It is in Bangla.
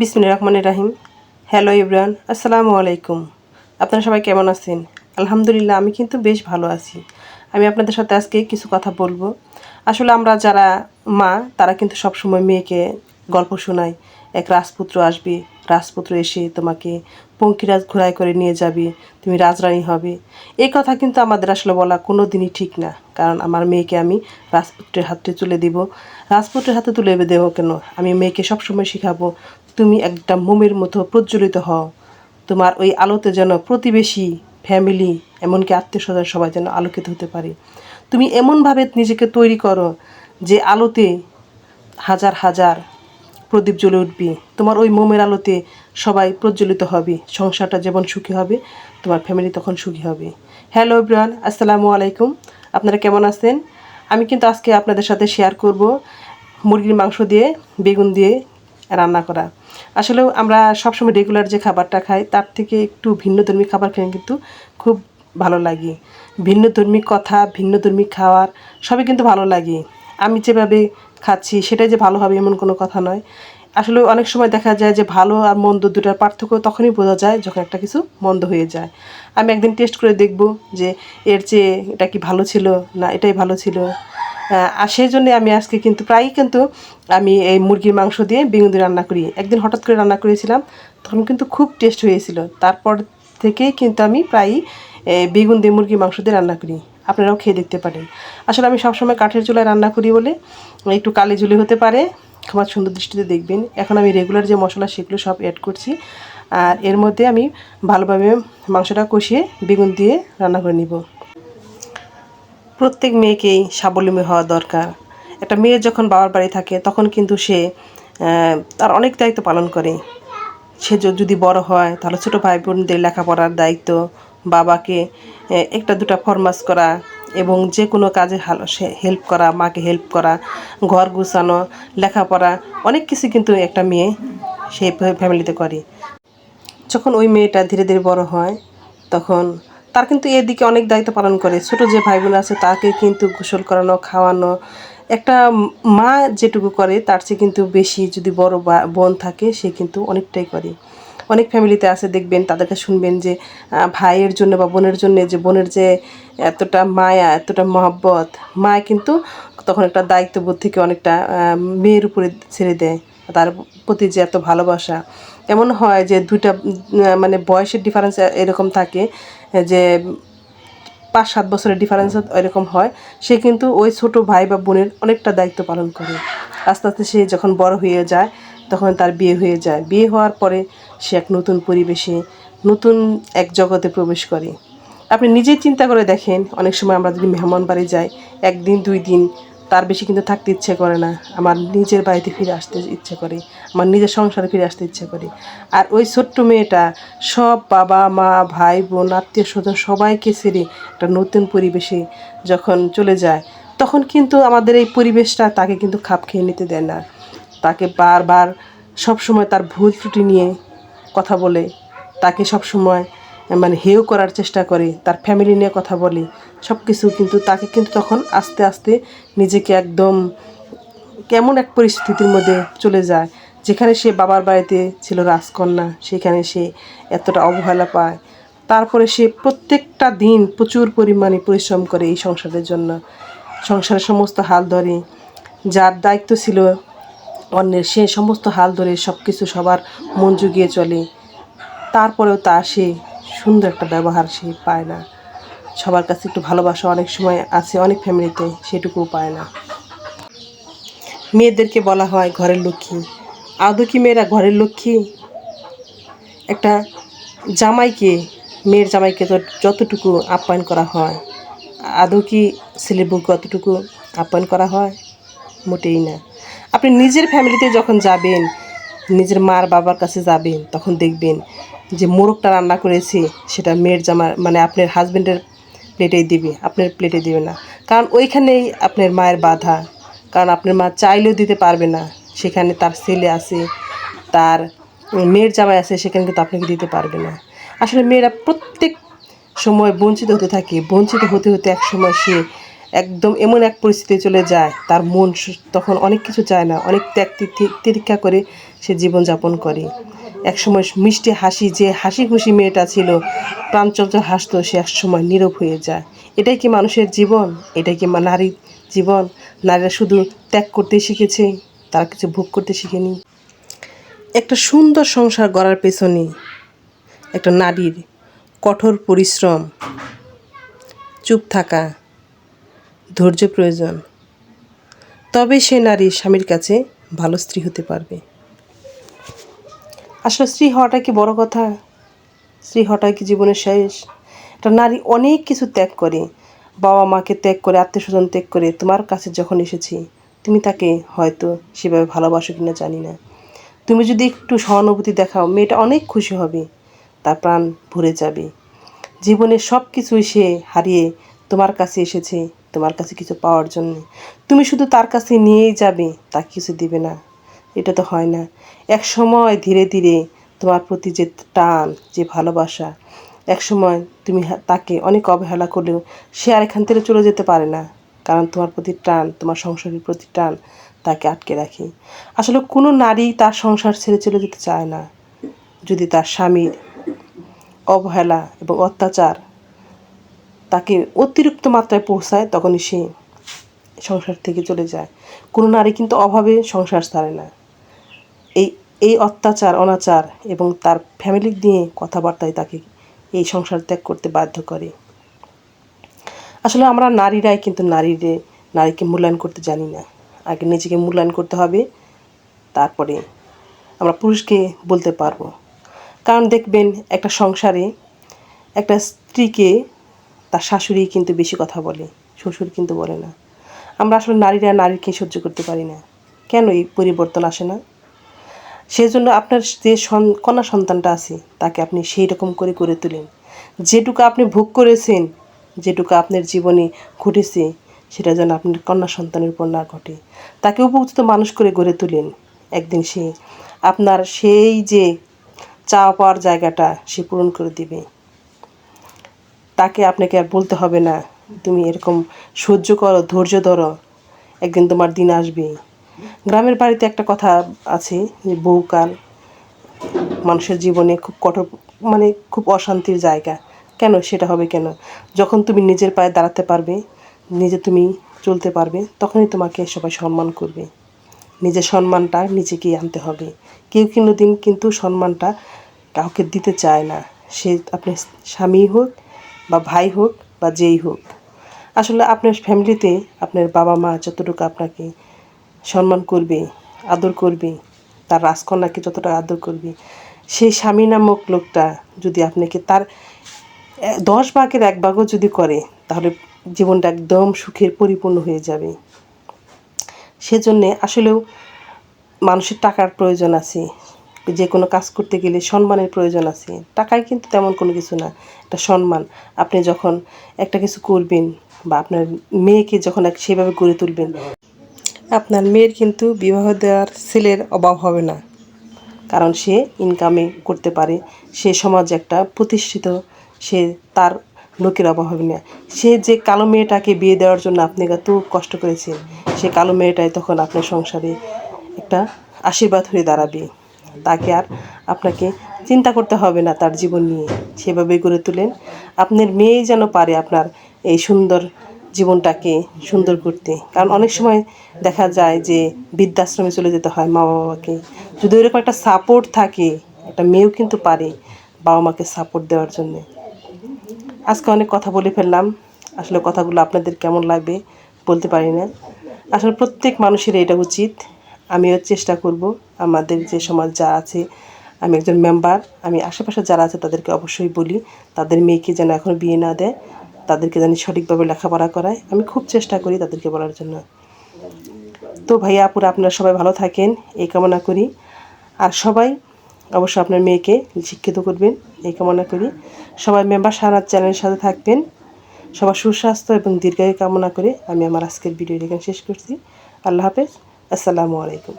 বিসমিল্লা রহমান রাহিম। হ্যালো ইব্রান আসসালামু আলাইকুম। আপনারা সবাই কেমন আছেন? আলহামদুলিল্লাহ, আমি কিন্তু বেশ ভালো আছি। আমি আপনাদের সাথে আজকে কিছু কথা বলব। আসলে আমরা যারা মা, তারা কিন্তু সবসময় মেয়েকে গল্প শোনাই এক রাজপুত্র আসবে, রাজপুত্র এসে তোমাকে পঙ্কিরাজ ঘোড়ায় করে নিয়ে যাবে, তুমি রাজরানী হবে। এই কথা কিন্তু আমাদের আসলে বলা কোনো দিনই ঠিক না, কারণ আমার মেয়েকে আমি রাজপুত্রের হাতে তুলে দিব। রাজপুত্রের হাতে তুলে দেবো কেন? আমি মেয়েকে সবসময় শেখাবো তুমি একটা মোমের মতো প্রজ্বলিত হও। তোমার ওই আলোতে যেন প্রতিবেশী, ফ্যামিলি, এমনকি আত্মীয় স্বজন সবাই যেন আলোকিত হতে পারে। তুমি এমনভাবে নিজেকে তৈরি করো যে আলোতে হাজার হাজার প্রদীপ জ্বলে উঠবে। তোমার ওই মোমের আলোতে সবাই প্রজ্বলিত হবে। সংসারটা যেমন সুখী হবে, তোমার ফ্যামিলি তখন সুখী হবে। হ্যালো ইব্রান আসসালামু আলাইকুম। আপনারা কেমন আছেন? আমি কিন্তু আজকে আপনাদের সাথে শেয়ার করব মুরগির মাংস দিয়ে, বেগুন দিয়ে রান্না করা। আসলে আমরা সবসময় রেগুলার যে খাবারটা খাই, তার থেকে একটু ভিন্নধর্মী খাবার খেয়ে কিন্তু খুব ভালো লাগে। ভিন্নধর্মী কথা, ভিন্নধর্মী খাওয়ার, সবই কিন্তু ভালো লাগে। আমি যেভাবে খাচ্ছি, সেটাই যে ভালো হবে এমন কোনো কথা নয়। আসলে অনেক সময় দেখা যায় যে ভালো আর মন্দ দুটার পার্থক্য তখনই বোঝা যায় যখন একটা কিছু মন্দ হয়ে যায়। আমি একদিন টেস্ট করে দেখব যে এর চেয়ে এটা কি ভালো ছিল না এটাই ভালো ছিল। আর সেই জন্যে আমি আজকে কিন্তু প্রায়ই কিন্তু আমি এই মুরগির মাংস দিয়ে বেগুন দিয়ে রান্না করি। একদিন হঠাৎ করে রান্না করেছিলাম, তখন কিন্তু খুব টেস্ট হয়েছিল। তারপর থেকেই কিন্তু আমি প্রায়ই বেগুন দিয়ে মুরগির মাংস দিয়ে রান্না করি। আপনারাও খেয়ে দেখতে পারেন। আসলে আমি সবসময় কাঠের চুলায় রান্না করি বলে একটু কালি ঝুলি হতে পারে আমার সুন্দর দৃষ্টিতে দেখবেন। এখন আমি রেগুলার যে মশলা সেগুলো সব অ্যাড করছি, আর এর মধ্যে আমি ভালোভাবে মাংসটা কষিয়ে বেগুন দিয়ে রান্না করে নিব। প্রত্যেক মেয়েকেই স্বাবলম্বী হওয়া দরকার। একটা মেয়ে যখন বাবার বাড়ি থাকে, তখন কিন্তু সে তার অনেক দায়িত্ব পালন করে। সে যদি বড় হয়, তাহলে ছোটো ভাই বোনদের লেখাপড়ার দায়িত্ব, বাবাকে একটা দুটা ফরমাস করা এবং যে কোনো কাজে হেল্প করা, মাকে হেল্প করা, ঘর গুছানো, লেখাপড়া, অনেক কিছু কিন্তু একটা মেয়ে সেই ফ্যামিলিতে করে। যখন ওই মেয়েটা ধীরে ধীরে বড় হয়, তখন তার কিন্তু এদিকে অনেক দায়িত্ব পালন করে। ছোট যে ভাই বোন আছে তাকে কিন্তু গোসল করানো, খাওয়ানো, একটা মা যেটুকু করে তার চেয়ে কিন্তু বেশি যদি বড় বোন থাকে সে কিন্তু অনেকটাই করে। অনেক ফ্যামিলিতে আছে, দেখবেন তাদেরকে শুনবেন যে ভাইয়ের জন্য বা বোনের জন্য যে বোনের যে এতটা মায়া, এতটা মহব্বত, মা কিন্তু তখন একটা দায়িত্ববোধ থেকে অনেকটা মেয়ের উপরে ছেড়ে দেয়। তার প্রতি যে এত ভালোবাসা। এমন হয় যে দুইটা মানে বয়সের ডিফারেন্স এরকম থাকে, যে পাঁচ সাত বছরের ডিফারেন্স এরকম হয়। সে কিন্তু ওই ছোট ভাই বা বোনের অনেকটা দায়িত্ব পালন করে। আস্তে আস্তে সে যখন বড় হয়ে যায়, তখন তার বিয়ে হয়ে যায়। বিয়ে হওয়ার পরে সে এক নতুন পরিবেশে, নতুন এক জগতে প্রবেশ করে। আপনি নিজেই চিন্তা করে দেখেন, অনেক সময় আমরা যদি মেহমান বাড়ি যাই, একদিন, দুই দিন তার বেশি কিন্তু থাকতে ইচ্ছে করে না। আমার নিজের বাড়িতে ফিরে আসতে ইচ্ছে করে, আমার নিজের সংসারে ফিরে আসতে ইচ্ছে করে। আর ওই ছোট্ট মেয়েটা, সব বাবা, মা, ভাই, বোন, আত্মীয় স্বজন সবাইকে ছেড়ে একটা নতুন পরিবেশে যখন চলে যায়, তখন কিন্তু আমাদের এই পরিবেশটা তাকে কিন্তু খাপ খেয়ে নিতে দেয় না। তাকে বারবার সবসময় তার ভুল ত্রুটি নিয়ে কথা বলে, তাকে সবসময় মানে হেয় করার চেষ্টা করে, তার ফ্যামিলি নিয়ে কথা বলে সব কিছু কিন্তু তাকে কিন্তু তখন আস্তে আস্তে নিজেকে একদম কেমন এক পরিস্থিতির মধ্যে চলে যায়। যেখানে সে বাবার বাড়িতে ছিল রাজকন্যা, সেখানে সে এতটা অবহেলা পায়। তারপরে সে প্রত্যেকটা দিন প্রচুর পরিমাণে পরিশ্রম করে এই সংসারের জন্য। সংসারের সমস্ত হাল ধরে, যার দায়িত্ব ছিল অন্যের, সে সমস্ত হাল ধরে সব কিছু সবার মন জুগিয়ে চলে। তারপরেও তা সে সুন্দর একটা ব্যবহার সে পায় না। সবার কাছে একটু ভালোবাসা অনেক সময় আছে, অনেক ফ্যামিলিতে সেটুকুও পায় না। মেয়েদেরকে বলা হয় ঘরের লক্ষ্মী। আদৌ কি মেয়েরা ঘরের লক্ষ্মী? একটা জামাইকে, মেয়ের জামাইকে যতটুকু আপ্যায়ন করা হয়, আদৌ কি ছেলের বউকে অতটুকু আপ্যায়ন করা হয়? মোটেই না। আপনি নিজের ফ্যামিলিতে যখন যাবেন, নিজের মার বাবার কাছে যাবেন, তখন দেখবেন যে মোরগটা রান্না করেছি, সেটা মেয়ের জামা মানে আপনার হাজবেন্ডের প্লেটেই দিবে, আপনার প্লেটে দিবে না। কারণ ওইখানেই আপনার মায়ের বাধা। কারণ আপনার মা চাইলেও দিতে পারবে না। সেখানে তার ছেলে আছে, তার মেয়ের জামাই আছে, সেখানে কিন্তু আপনাকে দিতে পারবে না। আসলে মেয়েরা প্রত্যেক সময় বঞ্চিত হতে থাকে। বঞ্চিত হতে হতে এক সময় সে একদম এমন এক পরিস্থিতি চলে যায়, তার মন তখন অনেক কিছু চায় না, অনেক ত্যাগ তিতি- তিতিক্ষা করে সে জীবনযাপন করে। একসময় মিষ্টি হাসি, যে হাসি খুশি মেয়েটা ছিল, প্রাণচঞ্চল হাসতো, সে একসময় নীরব হয়ে যায়। এটাই কি মানুষের জীবন? এটাই কি নারীর জীবন? নারীরা শুধু ত্যাগ করতে শিখেছে, তারা কিছু ভোগ করতে শিখেনি। একটা সুন্দর সংসার গড়ার পেছনে একটা নারীর কঠোর পরিশ্রম, চুপ থাকা ধৈর্য প্রয়োজন। তবে সে নারী স্বামীর কাছে ভালো স্ত্রী হতে পারবে। আসলে স্ত্রী হওয়াটা কি বড় কথা? স্ত্রী হওয়াটাই কি জীবনের শেষ? একটা নারী অনেক কিছু ত্যাগ করে, বাবা মাকে ত্যাগ করে আত্মীয় স্বজন ত্যাগ করে, তোমার কাছে যখন এসেছি, তুমি তাকে হয়তো সেভাবে ভালোবাসো কিনা জানি না। তুমি যদি একটু সহানুভূতি দেখাও, মেয়েটা অনেক খুশি হবে, তার প্রাণ ভরে যাবে। জীবনের সব কিছুই সে হারিয়ে তোমার কাছে এসেছে তোমার কাছে কিছু পাওয়ার জন্য। তুমি শুধু তার কাছে নিয়েই যাবে তাকে কিছু দিবে না। এটা তো হয় না। এক সময় ধীরে ধীরে তোমার প্রতি যে টান, যে ভালোবাসা, এক সময় তুমি তাকে অনেক অবহেলা করলেও সে আর এখান থেকে চলে যেতে পারে না। কারণ তোমার প্রতি টান, তোমার সংসারের প্রতি টান তাকে আটকে রাখে। আসলে কোনো নারী তার সংসার ছেড়ে চলে যেতে চায় না। যদি তার স্বামীর অবহেলা এবং অত্যাচার তাকে অতিরিক্ত মাত্রায় পৌঁছায় তখনই সে সংসার থেকে চলে যায়। কোনো নারী কিন্তু অভাবে সংসার ছাড়ে না। এই এই অত্যাচার, অনাচার এবং তার ফ্যামিলি নিয়ে কথাবার্তায় তাকে এই সংসার ত্যাগ করতে বাধ্য করে। আসলে আমরা নারীরাই কিন্তু নারীরে, নারীকে মূল্যায়ন করতে জানি না। আগে নিজেকে মূল্যায়ন করতে হবে, তারপরে আমরা পুরুষকে বলতে পারব। কারণ দেখবেন একটা সংসারে একটা স্ত্রীকে তার শাশুড়ি কিন্তু বেশি কথা বলে, শ্বশুর কিন্তু বলে না। আমরা আসলে নারীরা নারীকে সহ্য করতে পারি না। কেন এই পরিবর্তন আসে না? সেজন্য আপনার যে কন্যা সন্তানটা আছে, তাকে আপনি সেই রকম করে করে তুলেন। যেটুকু আপনি ভোগ করেছেন, যেটুকু আপনার জীবনে ঘটেছে, সেটা যেন আপনার কন্যা সন্তানের উপর না ঘটে। তাকে উপযুক্ত মানুষ করে গড়ে তুলেন। একদিন সে আপনার সেই যে চাওয়া পাওয়ার জায়গাটা সে পূরণ করে দিবে। তাকে আপনাকে আর বলতে হবে না। তুমি এরকম সহ্য করো, ধৈর্য ধরো। একদিন তোমার দিন আসবে গ্রামের বাড়িতে একটা কথা আছে যে বহুকাল মানুষের জীবনে খুব কঠোর মানে খুব অশান্তির জায়গা। কেন? সেটা হবে কেন? যখন তুমি নিজের পায়ে দাঁড়াতে পারবে, নিজে তুমি চলতে পারবে, তখনই তোমাকে সবাই সম্মান করবে। নিজের সম্মানটা নিজেকেই আনতে হবে। কেউ কিন্তু দিন কিন্তু সম্মানটা কাউকে দিতে চায় না। সে আপনার স্বামী হোক বা ভাই হোক বা যেই হোক, আসলে আপনার ফ্যামিলিতে আপনার বাবা মা যতটুকু আপনাকে সম্মান করবে, আদর করবে, তার রাজকন্যাকে যতটা আদর করবে, সেই স্বামী নামক লোকটা যদি আপনাকে তার দশ ভাগের এক ভাগও যদি করে, তাহলে জীবনটা একদম সুখের পরিপূর্ণ হয়ে যাবে। সেজন্যে আসলেও মানুষের টাকার প্রয়োজন আছে যে কোনো কাজ করতে গেলে সম্মানের প্রয়োজন আছে। টাকায় কিন্তু তেমন কোনো কিছু না, একটা সম্মান। আপনি যখন একটা কিছু করবেন বা আপনার মেয়েকে যখন এক- সেভাবে গড়ে তুলবেন, আপনার মেয়ের কিন্তু বিবাহ দেওয়ার ছেলের অভাব হবে না। কারণ সে ইনকামে করতে পারে, সে সমাজে একটা প্রতিষ্ঠিত, সে তার লোকের অভাব হবে না। সে যে কালো মেয়েটাকে বিয়ে দেওয়ার জন্য আপনি এত কষ্ট করেছেন, সে কালো মেয়েটাই তখন আপনার সংসারে একটা আশীর্বাদ হয়ে দাঁড়াবে। তাকে আর আপনাকে চিন্তা করতে হবে না তার জীবন নিয়ে। সেভাবে গড়ে তোলেন। আপনার মেয়েই যেন পারে আপনার এই সুন্দর জীবনটাকে সুন্দর করতে। কারণ অনেক সময় দেখা যায় যে বৃদ্ধাশ্রমে চলে যেতে হয় মা বাবাকে যদি ওইরকম একটা সাপোর্ট থাকে, একটা মেয়েও কিন্তু পারে বাবা মাকে সাপোর্ট দেওয়ার জন্যে। আজকে অনেক কথা বলে ফেললাম। আসলে কথাগুলো আপনাদের কেমন লাগবে বলতে পারি না। আসলে প্রত্যেক মানুষের এটা উচিত। আমিও চেষ্টা করব আমাদের যে সমাজ যা আছে, আমি একজন মেম্বার আমি আশেপাশে যারা আছে তাদেরকে অবশ্যই বলি, তাদের মেয়েকে যেন এখন বিয়ে না দেয়, তাদেরকে যেন সঠিকভাবে লেখাপড়া করায়। আমি খুব চেষ্টা করি তাদেরকে বলার জন্য। তো ভাইয়া, আপুরা, আপনারা সবাই ভালো থাকেন, এই কামনা করি। আর সবাই অবশ্যই আপনার মেয়েকে শিক্ষিত করবেন, এই কামনা করি। সবাই মেম্বার সারাত চ্যানেলের সাথে থাকবেন। সবার সুস্বাস্থ্য এবং দীর্ঘায়ু কামনা করে আমি আমার আজকের ভিডিও এখানে শেষ করছি। আল্লাহ হাফেজ। আসসালামু আলাইকুম